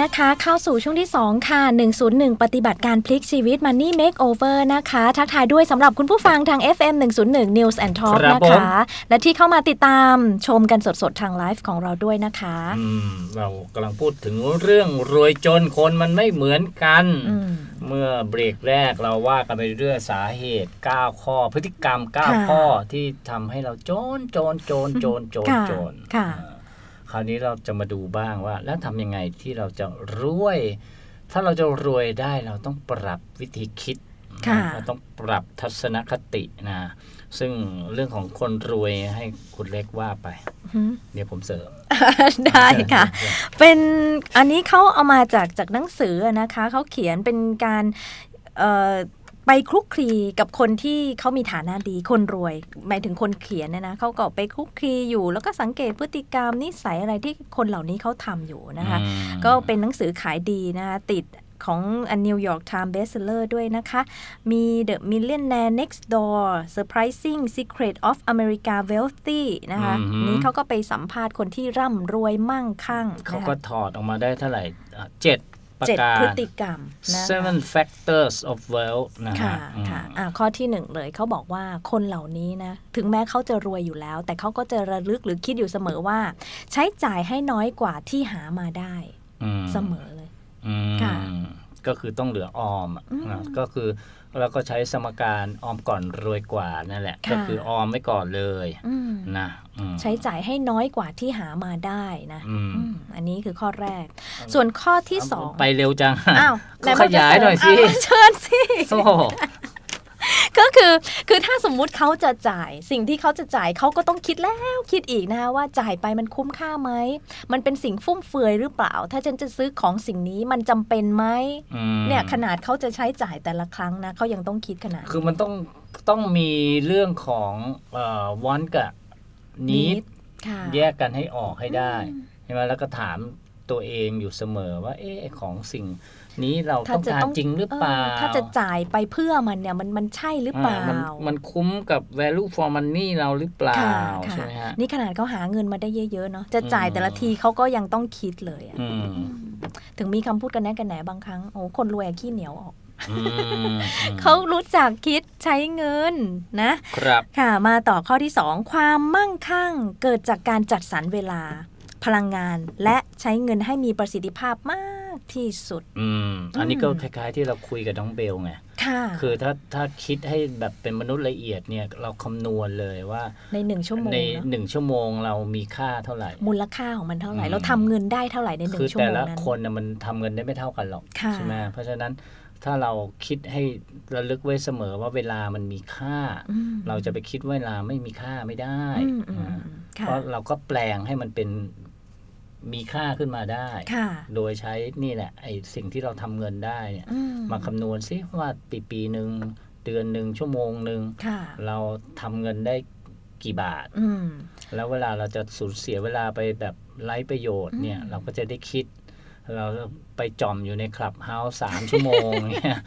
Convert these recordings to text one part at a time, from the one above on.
นะคะเข้าสู่ช่วงที่ 2 ค่ะ 101 ปฏิบัติการพลิกชีวิต Money Makeover นะคะ ทักทายด้วยสำหรับคุณผู้ฟังทาง FM 101 News and Talk ครับนะผม คะ และที่เข้ามาติดตามชมกันสดๆ ทางไลฟ์ของเราด้วยนะคะ อืมเรากำลังพูดถึงเรื่องรวยจนคนมันไม่เหมือนกัน อืม เมื่อเบรกแรกเราว่ากันไปเรื่องสาเหตุ 9 ข้อ พฤติกรรม ค่ะ9 ข้อที่ทำให้เราโจนโจนโจนโจนโจนค่ะโจนค่ะ อ่า คราวนี้เราจะมาดูบ้างว่า แล้วทำยังไงที่เราจะรวย ถ้าเราจะรวยได้เราต้องปรับวิธีคิดค่ะเราต้องปรับทัศนคตินะ ซึ่งเรื่องของคนรวยให้คุณเล็กว่าไปอืมเดี๋ยวผมเสริม ได้ค่ะ เป็นอันนี้เขาเอามาจากจากหนังสือนะคะ เขาเขียนเป็นการเอ่อ ไปคลุกคลีกับคนที่เขามีฐานะดีคนรวย หมายถึงคนเขียนเนี่ยนะเขาก็ไปคลุกคลีอยู่ แล้วก็สังเกตพฤติกรรมนิสัยอะไรที่คนเหล่านี้เขาทำอยู่นะคะอืมก็เป็นหนังสือขายดีนะคะติดของ New York Times Bestseller ด้วยนะคะ มี The Millionaire Next Door Surprising Secret of America Wealthy นะคะอือหือนี้เขาก็ไปสัมภาษณ์คนที่ร่ำรวยมั่งคั่ง เขานะก็คะถอดออกมาได้เท่าไหร่อะเจ็ด ประเจ็ดการ พฤติกรรมนะคะ seven factors of wealth นะค่ะฮะอืม ค่ะอะข้อที่หนึ่งเลยเขาบอกว่าคนเหล่านี้นะถึงแม้เขาจะรวยอยู่แล้ว แต่เขาก็จะระลึกหรือคิดอยู่เสมอว่า ใช้จ่ายให้น้อยกว่าที่หามาได้อืมเสมอเลย อืมค่ะก็คือต้องเหลือออมอะอืมนะก็คือ เราก็ใช้สมการออมก่อนรวยกว่านั่นแหละค่ะก็คือออมไว้ก่อนเลยอืมนะอืมใช้จ่ายให้น้อยกว่าที่หามาได้นะอืมอืมอันนี้คือข้อแรก ส่วนข้อที่สองไปเร็วจังอ้าวก็ขยายหน่อยสิาวเชิญสิโอ้โห ก็คือคือถ้าสมมุติเขาจะจ่ายสิ่งที่เขาจะจ่ายเขาก็ต้องคิดแล้วคิดอีกนะคะว่าจ่ายไปมันคุ้มค่าไหม มันเป็นสิ่งฟุ่มเฟือยหรือเปล่า ถ้าฉันจะซื้อของสิ่งนี้มันจำเป็นไหมอืมเนี่ยขนาดเขาจะใช้จ่ายแต่ละครั้งนะเขายังต้องคิดขนาด คือมันต้องต้องมีเรื่องของเอ่อวอนกับนีดค่ะแยกกันให้ออกให้ได้ใช่ไหมแล้วก็ถามตัวเองอยู่เสมอว่าเอ๊ะไอ้ของสิ่ง นี้เราถ้าต้องจะการต้องจริงหรือเปล่าเออถ้าจะจ่ายไปเพื่อมันเนี่ยมันมันใช่หรือเปล่าอ่ามันมันคุ้มกับ value for money เราหรือเปล่าค่ะค่ะใช่ไหมฮะนี่ขนาดเขาหาเงินมาได้เยอะๆเนาะจะจ่ายแต่ละทีเขาก็ยังต้องคิดเลยอะอืมถึงมีคำพูดกันแน่กันแหนบางครั้งโอ้คนรวยอะขี้เหนียวออกอืมอืมเขารู้จักคิดใช้เงินนะ ครับค่ะมาต่อข้อที่ 2 ความมั่งคั่ง เกิดจากการจัดสรรเวลา พลังงานและใช้เงินให้มีประสิทธิภาพมาก ที่สุด อืม อันนี้อืมก็คล้ายๆที่เราคุยกับน้องเบลไงค่ะคือถ้าถ้าคิดให้แบบเป็นมนุษย์ละเอียดเนี่ยเราคำนวณเลยว่าในหนึ่งชั่วโมงในเนอะหนึ่งชั่วโมงเรามีค่าเท่าไหร่ มูลค่าของมันเท่าไหร่อืมเราทำเงินได้เท่าไหร่ในหนึ่คืองชั่วแต่โมงละนั้นคนนะมันทำเงินได้ไม่เท่ากันหรอกค่ะใช่ไหมเพราะฉะนั้นถ้าเราคิดให้ระลึกไว้เสมอว่าเวลามันมีค่าอืมเราจะไปคิดว่าเวลาไม่มีค่าไม่ได้อืมอืมอ่าอืมค่ะเพราะเราก็แปลงให้มันเป็น มีค่าขึ้นมาได้ค่ะโดยใช้นี่แหละไอ้สิ่งที่เราทำเงินได้เนี่ยอืมาคำนวณซิว่าปีปีหนึ่งเดือนหนึ่งชั่วโมงหนึ่งค่ะเราทำเงินได้กี่บาทอืมแล้วเวลาเราจะสูญเสียเวลาไปแบบไร้ประโยชน์เนี่ยอืมเราก็จะได้คิด เราไปจอมอยู่ในคลับเฮาส์สามชั่วโมงเนี่ย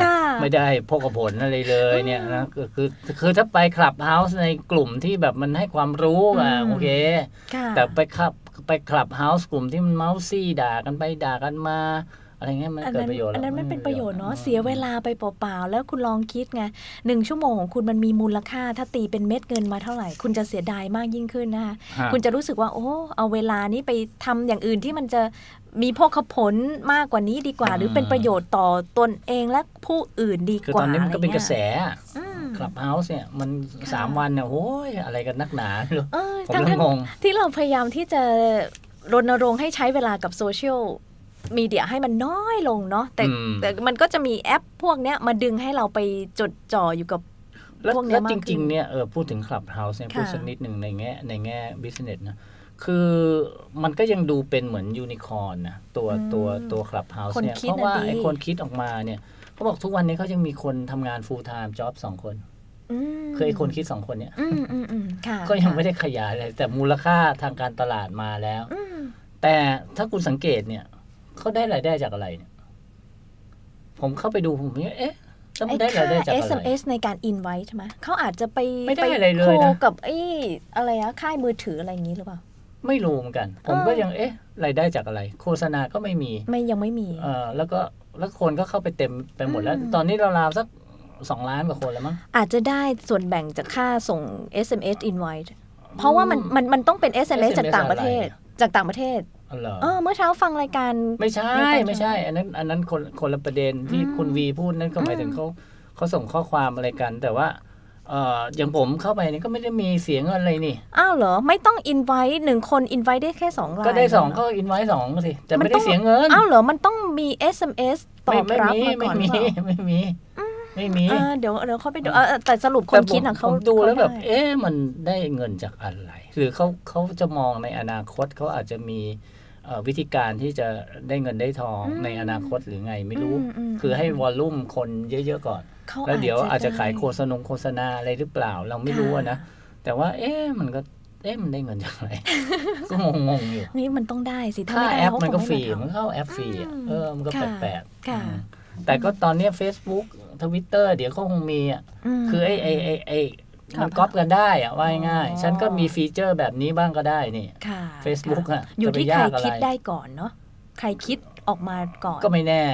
ค่ะไม่ได้พกผลอะไรเลยเนี่ยนะก็คือคือถ้าไปคลับเฮาส์ในกลุ่มที่แบบมันให้ความรู้อะอืมโอเคค่ะแต่ไปคลับ ไปคลับเฮาส์กลุ่มที่มันเมาส์ซี่ด่ากันไปด่ากันมาอะไรเงี้ยมันอันเกิดนั้นประโยชน์หรอันนั้นไม่เป็นประโยชน์เนาะอืมเสียเวลาไปเปล่าๆแล้วคุณลองคิดไงหนึ่งชั่วโมงของคุณมันมีมูลค่า ถ้าตีเป็นเม็ดเงินมาเท่าไหร่ คุณจะเสียดายมากยิ่งขึ้นนะคะฮะคุณจะรู้สึกว่าโอ้เอาเวลานี้ไปทำอย่างอื่นที่มันจะมีพกผลมากกว่านี้ดีกว่า หรือเป็นประโยชน์ต่อตนเองและผู้อื่นดีคือกว่าตอนนี้มันก็เป็นกระแสอืม คลับเฮาส์เนี่ยมันค่ะสามวันเนี่ยโอ้ยอะไรกันนักหนาไม่รู้เออผมทั้งก็ทั้งงงที่เราพยายามที่จะรณรงค์ให้ใช้เวลากับโซเชียลมีเดียให้มันน้อยลงเนาะแต่อืมแต่มันก็จะมีแอปพวกเนี้ยมาดึงให้เราไปจดจ่ออยู่กับแล้วพวกเนี้ยแล้วมากจขึ้ริงนๆเนี่ยเออพูดถึงคลับเฮาส์เนี่ยค่ะพูดสักนิดหนึ่งในแง่ในแง่บิสเนสนะคือมันก็ยังดูเป็นเหมือนยูนิคอร์นนะตัวอืมตัวตัวคลับเฮาส์คนเนี่ยคิดเพราะว่าน่ะดีไอ้คนคิดออกมาเนี่ยเขาบอกทุกวันนี้เขายังมีคนทำงาน full time job สองคนอืม คือไอ้คนคิดสองคนเนี่ยอืมอืมอืมค่ะก็ยังค่ะไม่ได้ขยายอะไรแต่มูลค่าทางการตลาดมาแล้วอืมแต่ถ้าคุณสังเกตเนี่ยเขาได้รายได้จากอะไรเนี่ย ผมเข้าไปดูผมเนี่ยเอ๊ะแล้วมัไอ้นได้รายได้ค่าจากอะไร SMS ในการ invite ใช่ไหมเขาอาจจะไปไม่ได้ปอะไรเลยนะโคกับไอ้อะไรอะค่ายมือถืออะไรอย่างนี้หรือเปล่าไม่รู้เหมือนกัน ผมเออก็ยังเอ๊ะรายได้จากอะไร โฆษณาก็ไม่มี ไม่ยังไม่มี เออแล้วก็แล้วคนก็เข้าไปเต็มไปหมดแล้วอืมตอนนี้ราวๆสัก สองล้านกว่าคนแล้วมั้งอาจจะได้ส่วนแบ่งจากค่าส่ง SMS invite เพราะว่ามันมันมันต้องเป็น SMS จากต่างประเทศจากต่างประเทศอ๋อเหรอเออเมื่อเช้าฟังรายการไม่ใช่ไม่ใช่ไม่ใช่ อันนั้นอันนั้นคนคนละประเด็นที่อืมคุณวีพูดนั่นก็หมายถึงอืมเขาเขาส่งข้อความอะไรกัน แต่ว่าเอออย่างผมเข้าไปนี่ก็ไม่ได้มีเสียงอะไรนี่ อ้าวเหรอ ไม่ต้อง invite หนึ่งคน invite ได้แค่สองรายก็ได้สองเหรก็อินไว้สองสิแต่มันไม่ต้ได้องเสียเงิน อ้าวเหรอ มันต้องมี SMS ตอไม่บไม่รับมีมาไม่ก่อนมีหรือเปล่าไม่มี ไม่มีเออเดี๋ยวเดี๋ยวเขาไปดูเออเออแต่สรุปคแต่นผมคิดนะเขาผมดูแล้วแบบเขาได้เอ๊ะมันได้เงินจากอะไร หรือเขาเขาจะมองในอนาคตเขาอาจจะมีเอ่อวิธีการที่จะได้เงินได้ทองในอนาคตหรือไงไม่รู้มมคือให้วอลลุ่มคนเยอะ ๆ ก่อนเขาแล้วเดี๋ยวอาจจะขายได้โฆษณงโฆษณาอะไรหรือเปล่าเราไม่รู้อะนะ แต่ว่า เอ๊ะมันก็เอ๊ะมันได้เงินจากอะไรก็งงๆอยู่นี่มันต้องได้สิถ้าค่าไม่ได้แอปเขามันคก็งฟรีไม่มามันทำเข้าแอปฟรีอะอืมเออมันก็ค่ะแปลกค่ะอืมแต่ก็ตอนเนี้ย Facebook ทวิตเตอร์เดี๋ยวเขาคงมีอะมคือไอ้ไอ้ไอ้ไอ้ค่ะมันก๊อปกันได้อะว่าง่ายอ๋อๆฉันก็มีฟีเจอร์แบบนี้บ้างก็ได้นี่ค่ะ Facebook ค่ะอะอยู่จะไปที่ใครยากอะไรคิดได้ก่อนเนาะใครคิดออกมาก่อน ก็ไม่แน่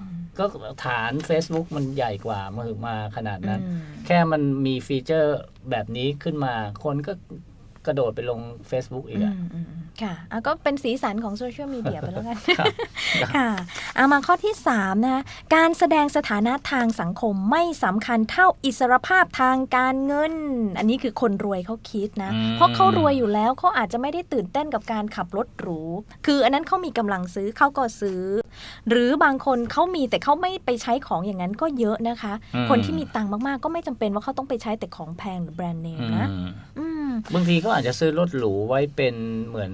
อืมก็ฐาน Facebook มันใหญ่กว่ามือมาขนาดนั้นอืมแค่มันมีฟีเจอร์แบบนี้ขึ้นมาคนก็ กระโดดไปลง Facebook อีกอือะมอืมอืมค่ะอะก็เป็นสีสันของโซเชียลมีเดียไปแล้วกันครับค่ะเอามาข้อที่ 3 นะคะการแสดงสถานะทางสังคมไม่สำคัญเท่าอิสรภาพทางการเงิน อันนี้คือคนรวยเขาคิดนะอืมเพราะเขารวยอยู่แล้วเขาอาจจะไม่ได้ตื่นเต้นกับการขับรถหรู คืออันนั้นเขามีกำลังซื้อเขาก็ซื้อ หรือบางคนเขามีแต่เขาไม่ไปใช้ของอย่างนั้นก็เยอะนะคะอืมคนที่มีตังค์มากๆ ก็ไม่จำเป็นว่าเขาต้องไปใช้แต่ของแพงหรือแบรนด์เนมนะอืมอืม บางทีเขาอาจจะซื้อรถหรูไว้เป็นเหมือน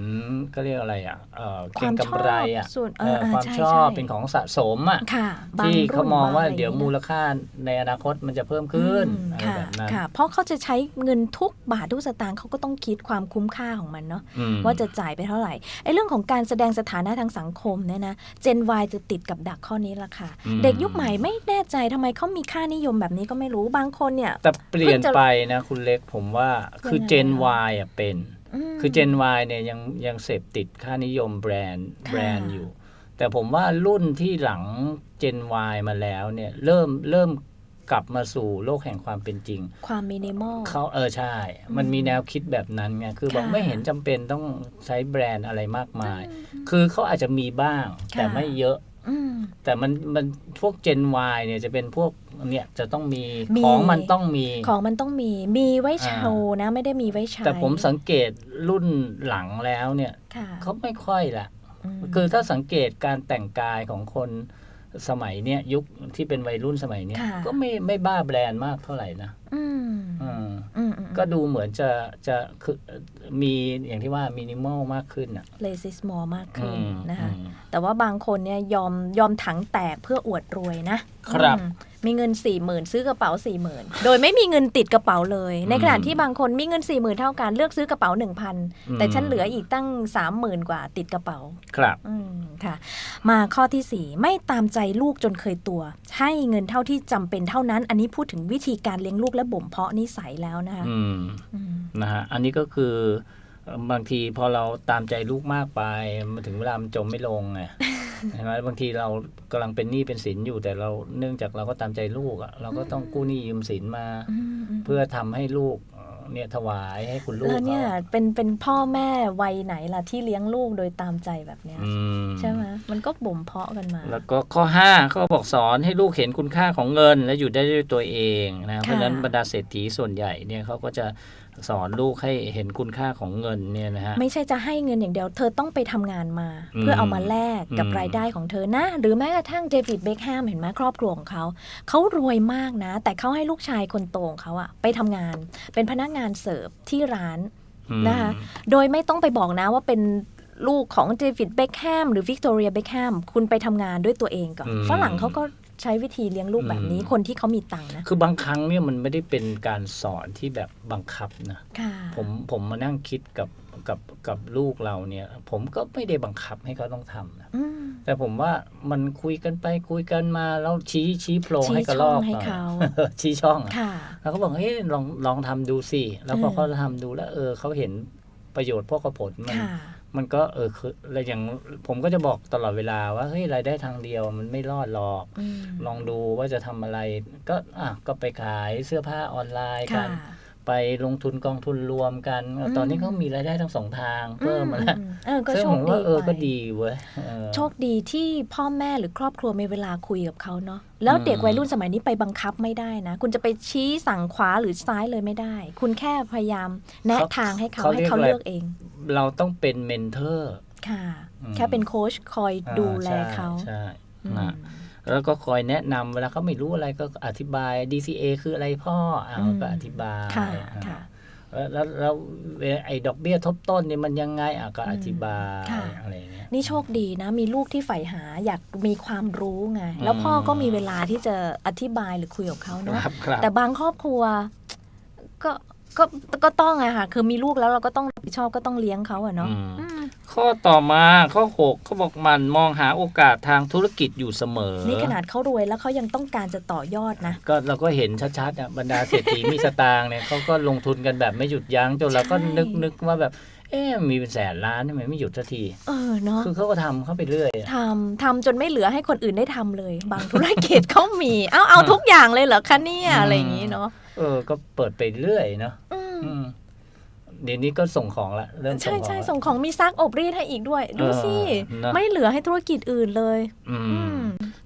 ก็เรียกอะไรอะเออคเก็วางมชกำอบไรอะส่วนเออความใช่ชอบใช่เป็นของสะสมอะค่ะบางที่เขามองว่ารุ่นบงะไรเดี๋ยวมูลค่าในอนาคตมันจะเพิ่มขึ้นอืมอะไรค่ะแบบนั้นค่ะเพราะเขาจะใช้เงินทุกบาททุกสตางค์เขาก็ต้องคิดความคุ้มค่าของมันเนาะอืมว่าจะจ่ายไปเท่าไหร่ไอ้เรื่องของการแสดงสถานะทางสังคมเนี่ยนะ Gen Y จะติดกับดักข้อนี้ละค่ะอืมเด็กยุคใหม่ไม่แน่ใจทำไมเขามีค่านิยมแบบนี้ก็ไม่รู้บางคนเนี่ยแต่เปลี่ยนเพิ่งจะไปนะคุณเล็กผมว่าคือยังไง Gen อะ Y อะเป็นมคือ Gen Y เนี่ยยังยังเสพติดค่านิยมแบรนด์ค่ะแบรนด์อยู่ แต่ผมว่ารุ่นที่หลัง Gen Y มาแล้วเนี่ยเริ่มเริ่มกลับมาสู่โลกแห่งความเป็นจริง ความมินิมอลเขาเออใช่ มันมีแนวคิดแบบนั้นไง คือบอกค่ะไม่เห็นจำเป็นต้องใช้แบรนด์อะไรมากมาย คือเขาอาจจะมีบ้างค่ะแต่ไม่เยอะอืม แต่มันมันพวก Gen Y เนี่ยจะเป็นพวกเนี่ยจะต้องมีมีของมันต้องมี ของมันต้องมีมีไว้อ่าโชว์นะ ไม่ได้มีไว้ใช้แต่ผมสังเกตรุ่นหลังแล้วเนี่ยค่ะเขาไม่ค่อยละมคือถ้าสังเกตการแต่งกายของคนสมัยเนี้ยยุคที่เป็นวัยรุ่นสมัยเนี้ยค่ะก็ไม่ไม่บ้าแบรนด์มากเท่าไหร่นะอืมอืมอืมอืมก็ดูเหมือนจะจะคือ มีอย่างที่ว่ามินิมอลมากขึ้นอะเลซิสมอลมากขึ้นอืมนะคะอืมแต่ว่าบางคนเนี่ยยอมยอมถังแตกเพื่ออวดรวยนะครับอืมมีเงิน4ี่หมื่นซื้อกระเป๋า4ี่หมื่นโดยไม่มีเงินติดกระเป๋าเลย ในขณะที่บางคนมีเงิน4ี่หมื่นเท่ากันเลือกซื้อกระเป๋า 1,000 แต่ฉันเหลืออีกตั้ง 30,000 กว่าติดกระเป๋า ครับอืมค่ะ มาข้อที่ 4 ไม่ตามใจลูกจนเคยตัว ให้เงินเท่าที่จำเป็นเท่านั้น อันนี้พูดถึงวิธีการเลี้ยงลูกและบ่มเพาะนิสัยแล้วนะคะอืมอืมนะฮะอันนี้ก็คือเอ่อบางทีพอเราตามใจลูกมากไปมาถึงเวลามันจมไม่ลงไง ใช่ไหมบางทีเรากำลังเป็นหนี้เป็นสินอยู่ แต่เราเนื่องจากเราก็ตามใจลูกอะ่ะเราก็ต้องกู้หนี้ยืมสินมาอืมอืมเพื่อทำให้ลูกเอ่อเนี่ยถวายให้คุณลูกแล้วเนี่ยขาเป็นเป็นพ่อแม่วัยไหนล่ะที่เลี้ยงลูกโดยตามใจแบบเนี้ยอืมใช่ไหมมันก็บ่มเพาะกันมา แล้วก็ข้อ5เขาบอกสอนให้ลูกเห็นคุณค่าของเงิน และอยู่ได้ด้วยตัวเองนะเพราะฉะนั้นบรรดาเศรษฐีส่วนใหญ่เนี่ยเขาก็จะ สอนลูกให้เห็นคุณค่าของเงินเนี่ยนะฮะ ไม่ใช่จะให้เงินอย่างเดียว เธอต้องไปทำงานมาอืมเพื่อเอามาแลกกับอืมรายได้ของเธอนะ หรือแม้กระทั่งเดวิดเบคแฮมเห็นไหมครอบครัวของเขา เขารวยมากนะ แต่เขาให้ลูกชายคนโตของเขาอะไปทำงาน เป็นพนักงานเสิร์ฟที่ร้านอืมนะคะ โดยไม่ต้องไปบอกนะว่าเป็นลูกของเดวิดเบคแฮมหรือวิกตอเรียเบคแฮมคุณไปทำงานด้วยตัวเองก่อนอืมฝรั่งเขาก็ ใช้วิธีเลี้ยงลูกแบบนี้อืมคนที่เขามีตังค์นะ คือบางครั้งเนี่ยมันไม่ได้เป็นการสอนที่แบบบังคับนะค่ะผมผมมานั่งคิดกับกับกับลูกเราเนี่ย ผมก็ไม่ได้บังคับให้เขาต้องทำนะอืมแต่ผมว่ามันคุยกันไปคุยกันมาแล้วชี้ชี้โพรงชี้ให้กระลช่อองกให้หน่อยเขาชี้ช่องอะค่ะแล้วเขาบอกเฮ้ยลองลองทำดูสิแล้วพอเออเขาทำดูแล้ว เออเขาเห็นประโยชน์พวกผลมันค่ะ มันก็เออคืออะไรอย่างผมก็จะบอกตลอดเวลาว่าเฮ้ยรายได้ทางเดียวมันไม่รอดหรอกอืมลองดูว่าจะทำอะไร ก็อะก็ไปขายเสื้อผ้าออนไลน์กัค่ะน ไปลงทุนกองทุนรวมกันอืมตอนนี้เขามีรายได้ทั้งสองทางเพิ่มมาแล้วอืเออก็ซึ่งโชผคมดีว่าเออไปก็ดีเว้ยเออโชคดีที่พ่อแม่หรือครอบครัวมีเวลาคุยกับเขาเนาะแล้วเด็กอืมวัยรุ่นสมัยนี้ไปบังคับไม่ได้นะ คุณจะไปชี้สั่งขวาหรือซ้ายเลยไม่ได้ คุณแค่พยายามแนะทางให้เขาให้เขาเลือกเอง เราต้องเป็นเมนเทอร์ค่ะอืมแค่เป็นโค้ชคอยดูแลอ่เขาใช่อืใช่มนะ แล้วก็คอยแนะนำเวลาเขาไม่รู้อะไรก็อธิบาย DCA คืออะไรพ่ออ่าอืมก็อธิบายค่ะอ่าค่ะแล้วแล้วแล้วไอ้ดอกเบี้ยทบต้นเนี่ยมันยังไงอะก็อธิบายค่ะอะไรอย่างเงี้ยนี่โชคดีนะ มีลูกที่ใฝ่หาอยากมีความรู้ไงอืมแล้วพ่อก็มีเวลาที่จะอธิบายหรือคุยกับเขาเนาะครับครับแต่บางครอบครัวก็ ก็ก็ต้องอะค่ะ คือมีลูกแล้วเราก็ต้องรับผิดชอบก็ต้องเลี้ยงเขาอะเนาะอืมอืมข้อต่อมาข้อ6เขาบอกมันมองหาโอกาสทางธุรกิจอยู่เสมอ นี่ขนาดเขารวยแล้วเขายังต้องการจะต่อยอดนะ ก็เราก็เห็นชัดๆอะบรรดาเศรษฐีมีสตางค์เนี่ยเขาก็ลงทุนกันแบบไม่หยุดยั้งจนเราก็ใช่นึกนึกว่าแบบ เอ๊ะมีเป็นแสนล้านทำไมไม่หยุดสักที เออเนาะคือเขาก็ทำเข้าไปเรื่อยอะทำทำจนไม่เหลือให้คนอื่นได้ทำเลย บางธุรกิจเขามี เอาเอาทุกอย่างเลยเหรอคะเนี่ยอะไรอย่างนี้เนาะเออ ก็เปิดไปเรื่อยเนาะอืม อืมเดี๋ยวนี้ก็ส่งของละเริ่มส่ใช่งของใช่ละ ส่งของมีซักอบรีดให้อีกด้วย ดูสิ เออเนอะไม่เหลือให้ธุรกิจอื่นเลย อือืมม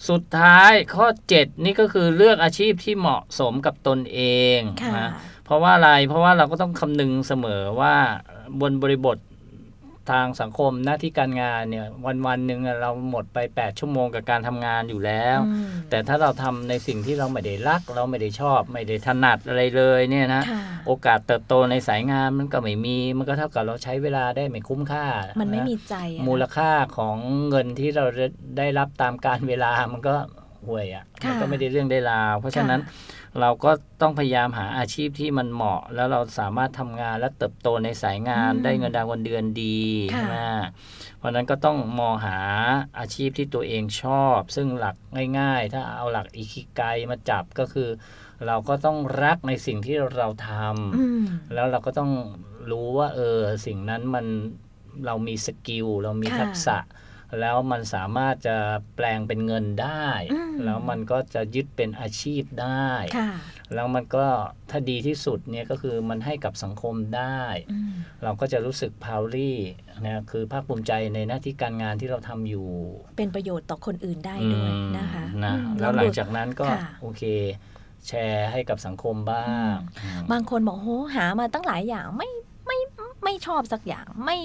สุดท้ายข้อ 7 นี่ก็คือเลือกอาชีพที่เหมาะสมกับตนเองค่ะ นะเพราะว่าอะไรเพราะว่าเราก็ต้องคำนึงเสมอว่า บนบริบททางสังคมหน้าที่การงานเนี่ยวันวันๆหนึ่งอะเราหมดไป 8 ชั่วโมงกับการทำงานอยู่แล้วอืมแต่ถ้าเราทำในสิ่งที่เราไม่ได้รัก เราไม่ได้ชอบ ไม่ได้ถนัดอะไรเลยเนี่ยนะค่ะโอกาสเติบโตในสายงานมันก็ไม่มี มันก็เท่ากับเราใช้เวลาได้ไม่คุ้มค่า มัมันไม่มีใจอะมูลค่าของเงินที่เราได้รับตามการเวลามันก็ห่วยอะ่ะค่ะมันก็ไม่ได้เรื่องได้ราวเพราะฉะนั้นค่ เราก็ต้องพยายามหาอาชีพที่มันเหมาะ แล้วเราสามารถทำงานและเติบโตในสายงานอืมได้เงินดาววันเดือนดีค่ะใช่ไหมเพราะฉะนั้นก็ต้องมองหาอาชีพที่ตัวเองชอบ ซึ่งหลักง่าย ๆ ถ้าเอาหลักอิคิไกมาจับก็คือ เราก็ต้องรักในสิ่งที่เราทำอืมแล้วเราก็ต้องรู้ว่าเออสิ่งนั้นมันเรามีสกิลเรามีค่ะทักษะ แล้วมันสามารถจะแปลงเป็นเงินได้อืมแล้วมันก็จะยึดเป็นอาชีพได้ค่ะแล้วมันก็ถ้าดีที่สุดเนี่ยก็คือมันให้กับสังคมได้อืมเราก็จะรู้สึกพาวลี่นะคือภาคภูมิใจในหน้าที่การงานที่เราทำอยู่ เป็นประโยชน์ต่อคนอื่นได้ด้วยนะคะอืมนะอืมแล้วหลังจากนั้นก็ค่ะโอเคแชร์ให้กับสังคมบ้างอืมบางคนบอกโหหามาตั้งหลายอย่างไม่ไม่ไม่ชอบสักอย่างไม่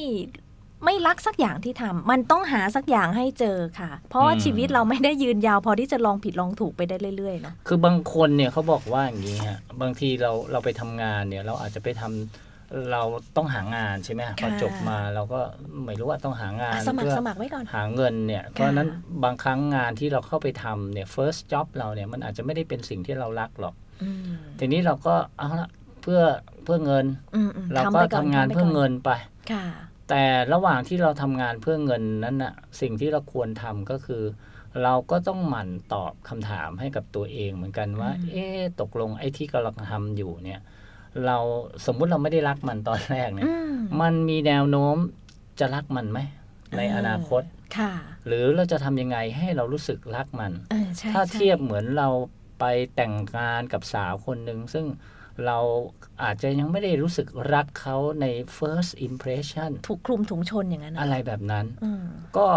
ไม่รักสักอย่างที่ทำมันต้องหาสักอย่างให้เจอค่ะ เพราะว่าอืมชีวิตเราไม่ได้ยืนยาว พอที่จะลองผิดลองถูกไปได้เรื่อยๆเนาะคือบางคนเนี่ยเขาบอกว่าอย่างนี้ฮะบางทีเราเราไปทำงานเนี่ยเราอาจจะไปทำเราต้องหางานใช่ไหมพอจบมาเราก็ไม่รู้ว่าต้องหางานอะสมัครเพื่อสมัครไว้ก่อนหาเงินเนี่ย เพราะฉะนั้นบางครั้งงานที่เราเข้าไปทำเนี่ย first job เราเนี่ยมันอาจจะไม่ได้เป็นสิ่งที่เรารักหรอกอืมทีนี้เราก็เอาละเพื่อเพื่อเงินอืมอืมเราทำก็ไปก่อทำงานไปเพื่อก่เงินไปค่ะ แต่ระหว่างที่เราทำงานเพื่อเงินนั้นน่ะสิ่งที่เราควรทำก็คือ เราก็ต้องหมั่นตอบคำถามให้กับตัวเองเหมือนกันว่าอืมเอ๊ะตกลงไอ้ที่กำลังทำอยู่เนี่ย เราสมมุติเราไม่ได้รักมันตอนแรกเนี่ยอืมมันมีแนวโน้มจะรักมันไหม ในอนาคตค่ะ หรือเราจะทำยังไงให้เรารู้สึกรักมันเออใช่ถ้าใช่เทียบเหมือนเราไปแต่งงานกับสาวคนหนึ่งซึ่ง เราอาจจะยังไม่ได้รู้สึกรักเขาใน first impression ถูกคลุมถุงชนอย่างนั้น อะไรแบบนั้นอืมก็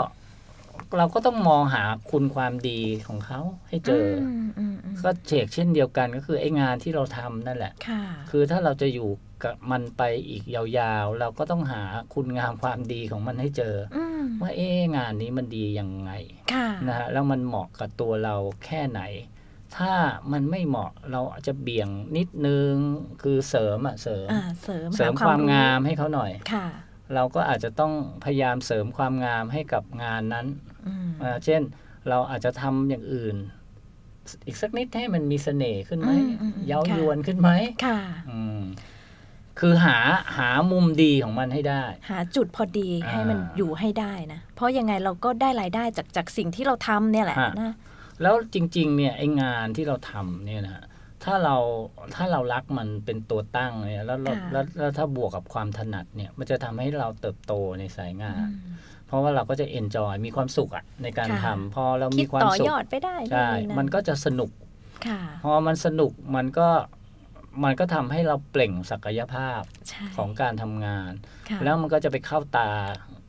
เราก็ต้องมองหาคุณความดีของเขาให้เจออมอืมอืมก็เชกเช่นเดียวกันก็คือไอ้งานที่เราทำนั่นแหละค่ะคือถ้าเราจะอยู่กับมันไปอีกยาวๆ เราก็ต้องหาคุณงามความดีของมันให้เจออืมว่าเอ๊ะงานนี้มันดียังไงค่ะนะฮะแล้วมันเหมาะกับตัวเราแค่ไหน ถ้ามันไม่เหมาะเราอาจจะเบี่ยงนิดนึงคือเสริมอะเสริมอ่าเสริมเสริมหความรู้งามให้เขาหน่อยค่ะ เราก็อาจจะต้องพยายามเสริมความงามให้กับงานนั้นอืมอ่าเช่น เราอาจจะทำอย่างอื่น อีกสักนิดให้มันมีเสน่ห์ขึ้นไหมอืมอืมอืมเย้าค่ะยวนขึ้นไหมค่ะอืมคือหาหามุมดีของมันให้ได้ หาจุดพอดีอ่าให้มันอยู่ให้ได้นะ เพราะยังไงเราก็ได้รายได้จากจากสิ่งที่เราทำเนี่ยแหละฮะนะ แล้วจริง ๆ เนี่ยไองานที่เราทำเนี่ยนะถ้าเราถ้าเรารักมันเป็นตัวตั้งเนี่ยแล้วเราค่ะแล้วแล้วถ้าบวกกับความถนัดเนี่ย มันจะทำให้เราเติบโตในสายงานอืมเพราะว่าเราก็จะเอนจอยมีความสุขอะในการค่ะทำพอเราคิมีดความต่อสุขยอดไปได้ใช่นู่นนี่มันก็จะสนุกค่ะพอมันสนุกมันก็มันก็ทำให้เราเปล่งศักยภาพใช่ของการทำงานค่ะแล้วมันก็จะไปเข้าตา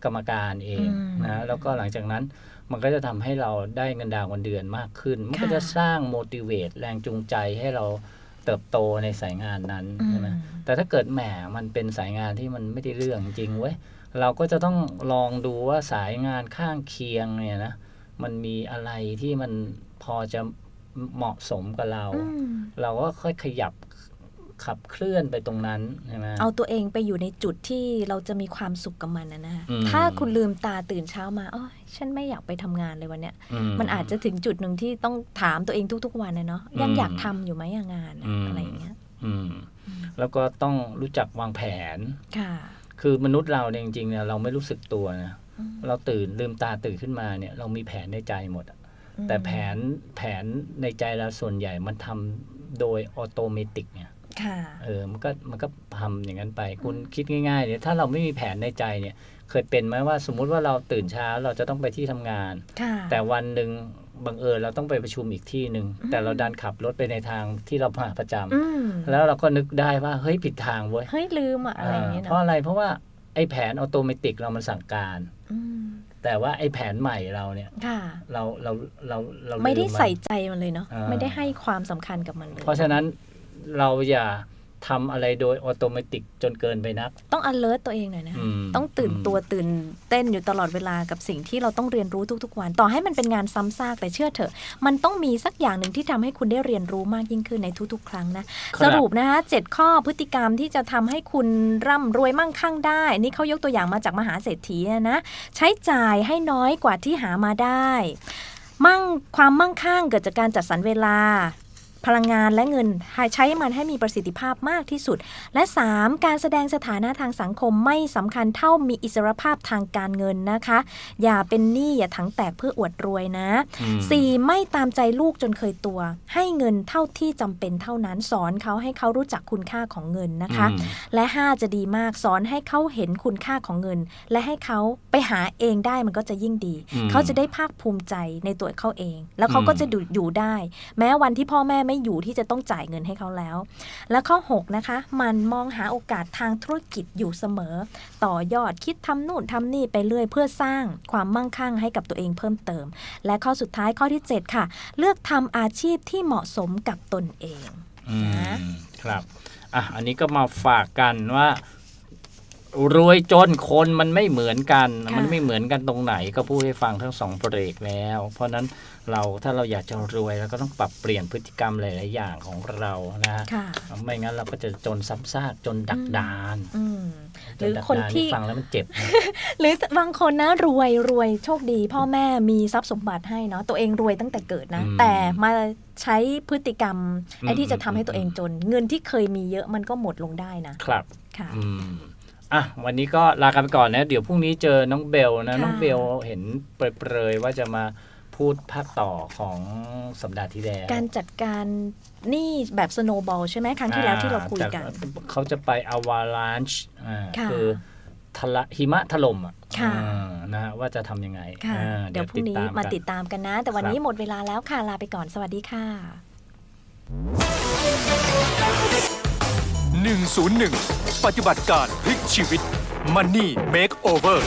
กรรมการเองอืมนะแล้วก็หลังจากนั้น มันก็จะทำให้เราได้เงินดาววันเดือนมากขึ้น มันก็ค่ะจะสร้าง motivate แรงจูงใจให้เราเติบโตในสายงานนั้นอืมใช่ไหมแต่ถ้าเกิดแหมมันเป็นสายงานที่มันไม่ได้เรื่องจริงเว้ยเราก็จะต้องลองดูว่าสายงานข้างเคียงเนี่ยนะมันมีอะไรที่มันพอจะเหมาะสมกับเราอืมเราก็ค่อยขยับ ขับเคลื่อนไปตรงนั้นใช่ไหมเอาตัวเองไปอยู่ในจุดที่เราจะมีความสุขกับมันนะนะอืมถ้าคุณลืมตาตื่นเช้ามาอ๋อฉันไม่อยากไปทำงานเลยวันเนี้ยอืมันอาจจะถึงจุดหนึ่งที่ต้องถามตัวเองทุก ๆ วันนะเนาะยังอืมอยากทำอยู่ไหมอะงานอะอืมอะไรอย่างเงี้ยอืมแล้วก็ต้องรู้จักวางแผนค่ะ คือมนุษย์เราเนี่ยจริงๆเนี่ยเราไม่รู้สึกตัวนะอืมเราตื่นลืมตาตื่นขึ้นมาเนี่ย เรามีแผนในใจหมดอะอืมแต่แผนแผนในใจเราส่วนใหญ่มันทำโดยออโตเมติกเนี่ยค่ะ เออมันก็มันก็ทำอย่างนั้นไป คุณคิดง่ายๆเนี่ยถ้าเราไม่มีแผนในใจเนี่ย เคยเป็นไหมว่าสมมุติว่าเราตื่นเช้าเราจะต้องไปที่ทำงานค่ะแต่วันหนึ่งบังเอิญเราต้องไปประชุมอีกที่หนึ่งอืมแต่เราดันขับรถไปในทางที่เรามาประจำอืมแล้วเราก็นึกได้ว่าเฮ้ยผิดทางเว้ยเฮ้ยลืมอะอะไรอย่างเงี้ยเพราะเนาะอะไรเพราะว่าไอ้แผนออโตเมติกเรามันสั่งการอืมแต่ว่าไอ้แผนใหม่เราเนี่ยค่ะเราเราเราเราไม่ได้ลืนใส่ใจมันเลยเนาะอ่าไม่ได้ให้ความสำคัญกับมันเลย เพราะฉะนั้น เราอย่าทำอะไรโดยออโตเมติกจนเกินไปนัก ต้อง alert ตัวเองหน่อยนะ อืมต้องตื่นอืมตัวตื่นเต้นอยู่ตลอดเวลากับสิ่งที่เราต้องเรียนรู้ทุกๆวัน ต่อให้มันเป็นงานซ้ำซากแต่เชื่อเถอะ มันต้องมีสักอย่างหนึ่งที่ทำให้คุณได้เรียนรู้มากยิ่งขึ้นในทุกๆ ครั้งนะ คสบ รุปนะคะเจ็ดข้อพฤติกรรมที่จะทำให้คุณร่ำรวยมั่งคั่งได้ นี่เขายกตัวอย่างมาจากมหาเศรษฐีอะนะ ใช้จ่ายให้น้อยกว่าที่หามาได้ มั่งความมั่งคั่งเกิดจากการจัดสรรเวลา พลังงานและเงินใช้มันให้มีประสิทธิภาพมากที่สุด และ 3. การแสดงสถานะทางสังคมไม่สำคัญเท่ามีอิสรภาพทางการเงินนะคะ อย่าเป็นหนี้อย่าถังแตกเพื่ออวดรวยนะอืม 4. ไม่ตามใจลูกจนเคยตัว ให้เงินเท่าที่จำเป็นเท่านั้นสอนเขาให้เขารู้จักคุณค่าของเงินนะคะอืมและ 5 จะดีมากสอนให้เขาเห็นคุณค่าของเงิน และให้เขาไปหาเองได้มันก็จะยิ่งดีอืมเขาจะได้ภาคภูมิใจในตัวเขาเอง แล้วเขาก็อืมจะดูอยู่ได้ แม้วันที่พ่อแม่ไม่อยู่ที่จะต้องจ่ายเงินให้เขาแล้ว และข้อ 6 นะคะ มันมองหาโอกาสทางธุรกิจอยู่เสมอ ต่อยอดคิดทำนู่นทำนี่ไปเรื่อยเพื่อสร้างความมั่งคั่งให้กับตัวเองเพิ่มเติม และข้อสุดท้ายข้อที่ 7 ค่ะ เลือกทำอาชีพที่เหมาะสมกับตนเองนะครับอะอันนี้ก็มาฝากกันว่า รวยจนคนมันไม่เหมือนกันค่ะมันไม่เหมือนกันตรงไหนก็พูดให้ฟังทั้งสองเบรกแล้ว เพราะฉะนั้นเราถ้าเราอยากจะรวยเราก็ต้องปรับเปลี่ยนพฤติกรรมหลาย ๆ อย่างของเรานะค่ะไม่งั้นเราก็จะจนซ้ำซากจนดักดานอืมหจรือดักคนดาที่ฟังแล้วมันเจ็บนะหรือบางคนนะรวยรวยโชคดี พ่อแม่มีทรัพย์สมบัติให้เนาะตัวเองรวยตั้งแต่เกิดนะอืมแต่มาใช้พฤติกรรมอืมไอ้ที่จะทำให้ตัวเองอืมจน เงินที่เคยมีเยอะมันก็หมดลงได้นะครับค่ะ อืมอะวันนี้ก็ลากันไปก่อนนะ เดี๋ยวพรุ่งนี้เจอน้องเบลนะ ค่ะ น้องเบลเห็นเปรยๆว่าจะมาพูดภาคต่อของสัปดาห์ที่แล้วการจัดการหนี่แบบสโนบอลใช่ไหมครั้งที่แล้วที่เราคุยกัน อ่าจากเขาจะไปอวาลานช์อ่าค่ะคือทะละหิมะถล่มอะค่ะ อ่านะฮะว่าจะทำยังไงค่ะ อ่าเดี๋ยวพรุ่งนี้ตมาติกัดตามกันนะ แต่วันครับนี้หมดเวลาแล้วค่ะ ลาไปก่อนสวัสดีค่ะ 101 ปฏิบัติการพลิกชีวิต Money Makeover